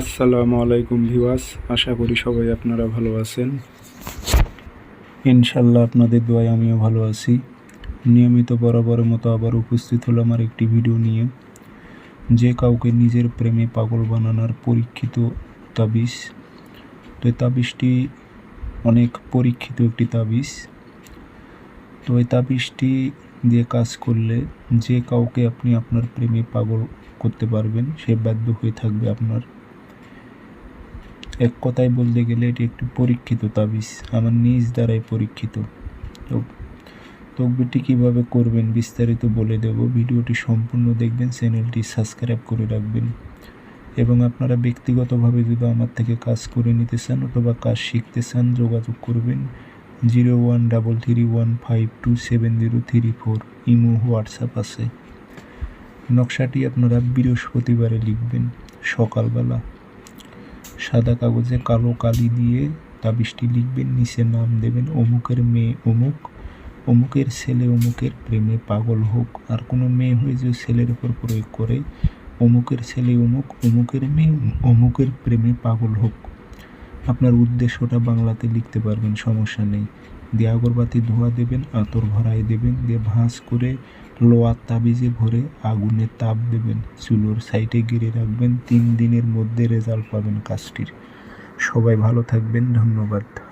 আসসালামু আলাইকুম ভিওয়াস আশা করি সবাই আপনারা ভালো আছেন। ইনশাল্লাহ আপনাদের দোয়ায় আমিও ভালো আছি। নিয়মিত বরাবরের মতো আবার উপস্থিত হলো আমার একটি ভিডিও নিয়ে। যে কাউকে নিজের প্রেমে পাগল বানানোর পরীক্ষিত তাবিজ। তো এই তাবিজটি অনেক পরীক্ষিত একটি তাবিজ। তো এই তাবিজটি দিয়ে কাজ করলে যে কাউকে আপনি আপনার প্রেমে পাগল করতে পারবেন, সে বাধ্য হয়ে থাকবে আপনার। এক কথায় বলতে গেলে এটি একটি পরীক্ষিত তাবিজ। আমার নিজ দ্বারাই পরীক্ষিত। তো, তকবিরটি কীভাবে করবেন বিস্তারিত বলে দেব। ভিডিওটি সম্পূর্ণ দেখবেন, চ্যানেলটি সাবস্ক্রাইব করে রাখবেন। এবং আপনারা ব্যক্তিগতভাবে যদি আমার থেকে কাজ করে নিতে চান অথবা কাজ শিখতে চান, যোগাযোগ করবেন zero one double three one five two seven zero three four. Imo, WhatsApp আছে। নকশাটি আপনারা বৃহস্পতিবারে লিখবেন, সকালবেলা। সাদা কাগজে কালো কালি দিয়ে তাবিজটি লিখবেন, নিচে নাম দেবেন, অমুকের মেয়ে অমুক, অমুকের ছেলে অমুকের প্রেমে পাগল হোক, আর কোনো মেয়ে হয়ে যে ছেলের উপর প্রয়োগ করে, অমুকের ছেলে অমুক, অমুকের মেয়ে অমুকের প্রেমে পাগল হোক। আপনার উদ্দেশ্যটা বাংলাতে লিখতে পারবেন, সমস্যা নেই। দিয়ে আগরবাতি ধোয়া দেবেন, আতর ভরাই দেবেন, দিয়ে ভাঁজ করে লোয়ার তাবিজে ভরে আগুনে তাপ দেবেন। চুলোর সাইডে গিরে রাখবেন, তিন দিনের মধ্যে রেজাল্ট পাবেন কাজটির। সবাই ভালো থাকবেন, ধন্যবাদ।